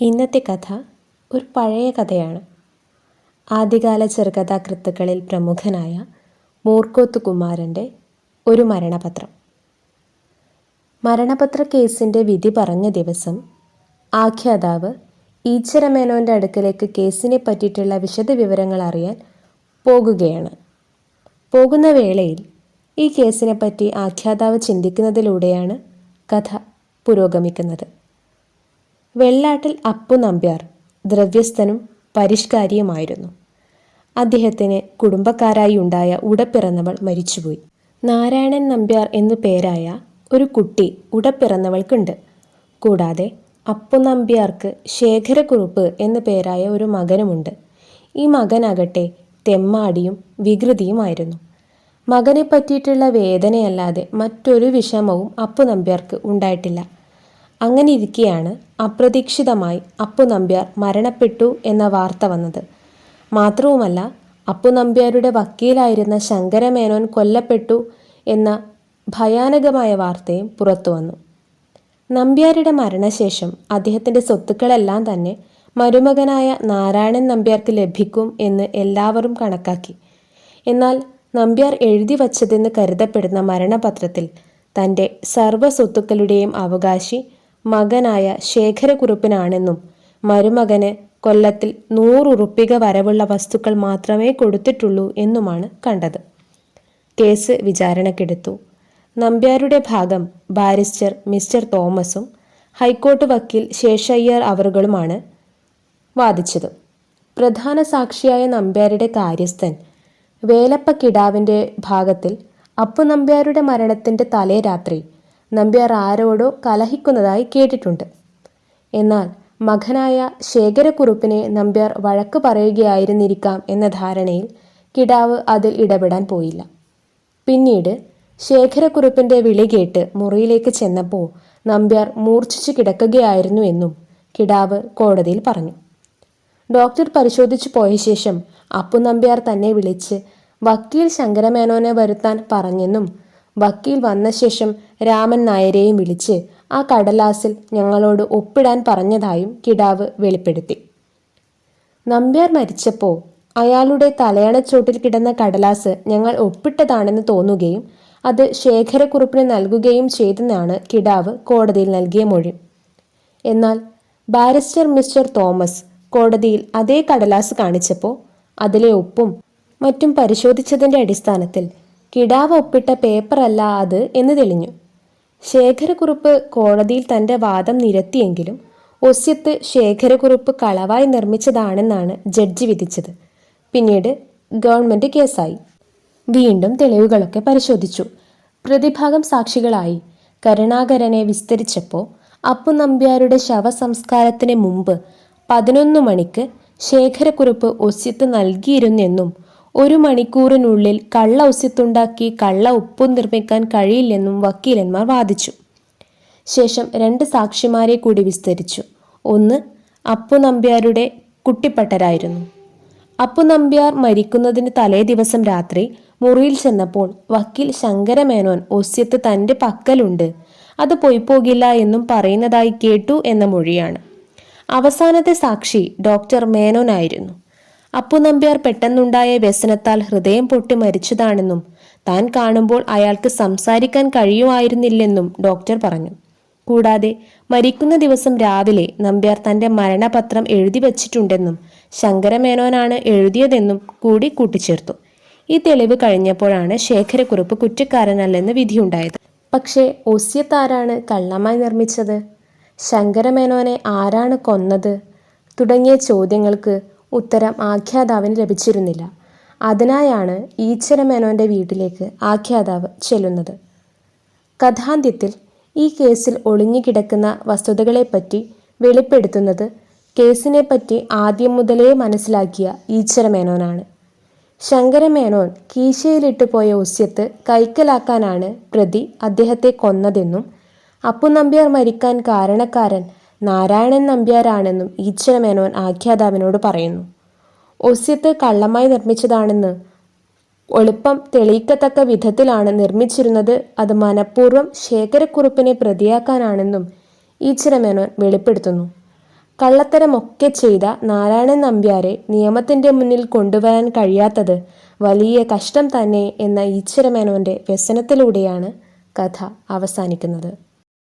ഇന്നത്തെ കഥ ഒരു പഴയ കഥയാണ്. ആദ്യകാല ചെറുകഥാകൃത്തുക്കളിൽ പ്രമുഖനായ മൂർക്കോത്ത് കുമാരന്റെ ഒരു മരണപത്രം. മരണപത്ര കേസിന്റെ വിധി പറഞ്ഞ ദിവസം ആഖ്യാതാവ് ഈച്ചരമേനോന്റെ അടുക്കലേക്ക് കേസിനെ പറ്റിയിട്ടുള്ള വിശദവിവരങ്ങൾ അറിയാൻ പോകുകയാണ്. പോകുന്ന വേളയിൽ ഈ കേസിനെ പറ്റി ആഖ്യാതാവ് ചിന്തിക്കുന്നതിലൂടെയാണ് കഥ പുരോഗമിക്കുന്നത്. വെള്ളാട്ടിൽ അപ്പു നമ്പ്യാർ ദ്രവ്യസ്ഥനും പരിഷ്കാരിയുമായിരുന്നു. അദ്ദേഹത്തിന് കുടുംബക്കാരായി ഉണ്ടായ ഉടപ്പിറന്നവൾ മരിച്ചുപോയി. നാരായണൻ നമ്പ്യാർ എന്നു പേരായ ഒരു കുട്ടി ഉടപ്പിറന്നവൾക്കുണ്ട്. കൂടാതെ അപ്പു നമ്പ്യാർക്ക് ശേഖരക്കുറുപ്പ് എന്നു പേരായ ഒരു മകനുമുണ്ട്. ഈ മകനാകട്ടെ തെമ്മാടിയും വികൃതിയുമായിരുന്നു. മകനെ പറ്റിയിട്ടുള്ള വേദനയല്ലാതെ മറ്റൊരു വിഷമവും അപ്പു നമ്പ്യാർക്ക് ഉണ്ടായിട്ടില്ല. അങ്ങനെ ഇരിക്കെയാണ് അപ്രതീക്ഷിതമായി അപ്പു നമ്പ്യാർ മരണപ്പെട്ടു എന്ന വാർത്ത വന്നത്. മാത്രവുമല്ല അപ്പു നമ്പ്യാരുടെ വക്കീലായിരുന്ന ശങ്കരമേനോൻ കൊല്ലപ്പെട്ടു എന്ന ഭയാനകമായ വാർത്തയും പുറത്തു വന്നു. നമ്പ്യാരുടെ മരണശേഷം അദ്ദേഹത്തിന്റെ സ്വത്തുക്കളെല്ലാം തന്നെ മരുമകനായ നാരായണൻ നമ്പ്യാർക്ക് ലഭിക്കും എന്ന് എല്ലാവരും കണക്കാക്കി. എന്നാൽ നമ്പ്യാർ എഴുതി വച്ചതെന്ന് കരുതപ്പെടുന്ന മരണപത്രത്തിൽ തന്റെ സർവ സ്വത്തുക്കളുടെയും അവകാശി മകനായ ശേഖരക്കുറുപ്പിനാണെന്നും മരുമകന് കൊല്ലത്തിൽ നൂറുറുപ്പിക വരവുള്ള വസ്തുക്കൾ മാത്രമേ കൊടുത്തിട്ടുള്ളൂ എന്നുമാണ് കണ്ടത്. കേസ് വിചാരണക്കെടുത്തു. നമ്പ്യാരുടെ ഭാഗം ബാരിസ്റ്റർ മിസ്റ്റർ തോമസും ഹൈക്കോർട്ട് വക്കീൽ ശേഷയ്യർ അവറുകളുമാണ് വാദിച്ചത്. പ്രധാന സാക്ഷിയായ നമ്പ്യാരുടെ കാര്യസ്ഥൻ വേലപ്പ കിടാവിന്റെ ഭാഗത്തിൽ അപ്പു നമ്പ്യാരുടെ മരണത്തിന്റെ തലേ രാത്രി നമ്പ്യാർ ആരോടോ കലഹിക്കുന്നതായി കേട്ടിട്ടുണ്ട്. എന്നാൽ മകനായ ശേഖരക്കുറുപ്പിനെ നമ്പ്യാർ വഴക്ക് പറയുകയായിരുന്നിരിക്കാം എന്ന ധാരണയിൽ കിടാവ് അതിൽ ഇടപെടാൻ പോയില്ല. പിന്നീട് ശേഖരക്കുറുപ്പിന്റെ വിളി കേട്ട് മുറിയിലേക്ക് ചെന്നപ്പോൾ നമ്പ്യാർ മൂർച്ഛിച്ചു കിടക്കുകയായിരുന്നു എന്നും കിടാവ് കോടതിയിൽ പറഞ്ഞു. ഡോക്ടർ പരിശോധിച്ചു പോയ ശേഷം അപ്പു നമ്പ്യാർ തന്നെ വിളിച്ച് വക്കീൽ ശങ്കരമേനോനെ വരുത്താൻ പറഞ്ഞെന്നും വക്കീൽ വന്ന ശേഷം രാമൻ നായരെയും വിളിച്ച് ആ കടലാസിൽ ഞങ്ങളോട് ഒപ്പിടാൻ പറഞ്ഞതായും കിടാവ് വെളിപ്പെടുത്തി. നമ്പ്യാർ മരിച്ചപ്പോൾ അയാളുടെ തലയണച്ചോട്ടിൽ കിടന്ന കടലാസ് ഞങ്ങൾ ഒപ്പിട്ടതാണെന്ന് തോന്നുകയും അത് ശേഖരക്കുറിപ്പിന് നൽകുകയും ചെയ്തെന്നാണ് കിടാവ് കോടതിയിൽ നൽകിയ മൊഴി. എന്നാൽ ബാരിസ്റ്റർ മിസ്റ്റർ തോമസ് കോടതിയിൽ അതേ കടലാസ് കാണിച്ചപ്പോൾ അതിലെ ഒപ്പും മറ്റും പരിശോധിച്ചതിന്റെ അടിസ്ഥാനത്തിൽ കിടാവ് ഒപ്പിട്ട പേപ്പറല്ല അത് എന്ന് തെളിഞ്ഞു. ശേഖരക്കുറുപ്പ് കോടതിയിൽ തന്റെ വാദം നിരത്തിയെങ്കിലും ഒസ്യത്ത് ശേഖരക്കുറുപ്പ് കളവായി നിർമ്മിച്ചതാണെന്നാണ് ജഡ്ജി വിധിച്ചത്. പിന്നീട് ഗവൺമെന്റ് കേസായി. വീണ്ടും തെളിവുകളൊക്കെ പരിശോധിച്ചു. പ്രതിഭാഗം സാക്ഷികളായി കരുണാകരനെ വിസ്തരിച്ചപ്പോൾ അപ്പു നമ്പ്യാരുടെ ശവസംസ്കാരത്തിന് മുമ്പ് പതിനൊന്ന് മണിക്ക് ശേഖരക്കുറിപ്പ് ഒസ്യത്ത് നൽകിയിരുന്നെന്നും ഒരു മണിക്കൂറിനുള്ളിൽ കള്ള ഒസ്യത്തുണ്ടാക്കി കള്ള ഉപ്പും നിർമ്മിക്കാൻ കഴിയില്ലെന്നും വക്കീലന്മാർ വാദിച്ചു. ശേഷം രണ്ട് സാക്ഷിമാരെ കൂടി വിസ്തരിച്ചു. ഒന്ന് അപ്പു നമ്പ്യാരുടെ കുട്ടിപ്പട്ടരായിരുന്നു. അപ്പു നമ്പ്യാർ മരിക്കുന്നതിന് തലേ ദിവസം രാത്രി മുറിയിൽ ചെന്നപ്പോൾ വക്കീൽ ശങ്കരമേനോൻ ഒസ്യത്ത് തന്റെ പക്കലുണ്ട് അത് പോയിപ്പോകില്ല എന്നും പറയുന്നതായി കേട്ടു എന്ന മൊഴിയാണ്. അവസാനത്തെ സാക്ഷി ഡോക്ടർ മേനോനായിരുന്നു. അപ്പു നമ്പ്യാർ പെട്ടെന്നുണ്ടായ വ്യസനത്താൽ ഹൃദയം പൊട്ടി മരിച്ചതാണെന്നും താൻ കാണുമ്പോൾ അയാൾക്ക് സംസാരിക്കാൻ കഴിയുമായിരുന്നില്ലെന്നും ഡോക്ടർ പറഞ്ഞു. കൂടാതെ മരിക്കുന്ന ദിവസം രാവിലെ നമ്പ്യാർ തന്റെ മരണപത്രം എഴുതി വച്ചിട്ടുണ്ടെന്നും ശങ്കരമേനോനാണ് എഴുതിയതെന്നും കൂടി കൂട്ടിച്ചേർത്തു. ഈ തെളിവ് കഴിഞ്ഞപ്പോഴാണ് ശേഖരക്കുറുപ്പ് കുറ്റക്കാരനല്ലെന്ന് വിധിയുണ്ടായത്. പക്ഷേ ഒസ്യത്താരാണ് കള്ളമായി നിർമ്മിച്ചത്? ശങ്കരമേനോനെ ആരാണ് കൊന്നത്? തുടങ്ങിയ ചോദ്യങ്ങൾക്ക് ഉത്തരം ആഖ്യാതാവിന് ലഭിച്ചിരുന്നില്ല. അതിനായാണ് ഈച്ചരമേനോന്റെ വീട്ടിലേക്ക് ആഖ്യാതാവ് ചെല്ലുന്നത്. കഥാന്ത്യത്തിൽ ഈ കേസിൽ ഒളിഞ്ഞുകിടക്കുന്ന വസ്തുതകളെപ്പറ്റി വെളിപ്പെടുത്തുന്നത് കേസിനെപ്പറ്റി ആദ്യം മുതലേ മനസ്സിലാക്കിയ ഈച്ചരമേനോനാണ് ശങ്കരമേനോൻ കീശയിലിട്ട് പോയ ഉസ്യത്ത് കൈക്കലാക്കാനാണ് പ്രതി അദ്ദേഹത്തെ കൊന്നതെന്നും അപ്പുനമ്പ്യാർ മരിക്കാൻ കാരണക്കാരൻ നാരായണൻ നമ്പ്യാരാണെന്നും ഈശ്വരമേനോൻ ആഖ്യാതാവിനോട് പറയുന്നു. ഒസ്യത്ത് കള്ളമായി നിർമ്മിച്ചതാണെന്ന് എളുപ്പം തെളിയിക്കത്തക്ക വിധത്തിലാണ് നിർമ്മിച്ചിരുന്നത്. അത് മനഃപൂർവം ശേഖരക്കുറിപ്പിനെ പ്രതിയാക്കാനാണെന്നും ഈശ്വരമേനോൻ വെളിപ്പെടുത്തുന്നു. കള്ളത്തരമൊക്കെ ചെയ്ത നാരായണൻ നമ്പ്യാരെ നിയമത്തിന്റെ മുന്നിൽ കൊണ്ടുവരാൻ കഴിയാത്തത് വലിയ കഷ്ടം തന്നെ എന്ന ഈശ്വരമേനോന്റെ വ്യസനത്തിലൂടെയാണ് കഥ അവസാനിക്കുന്നത്.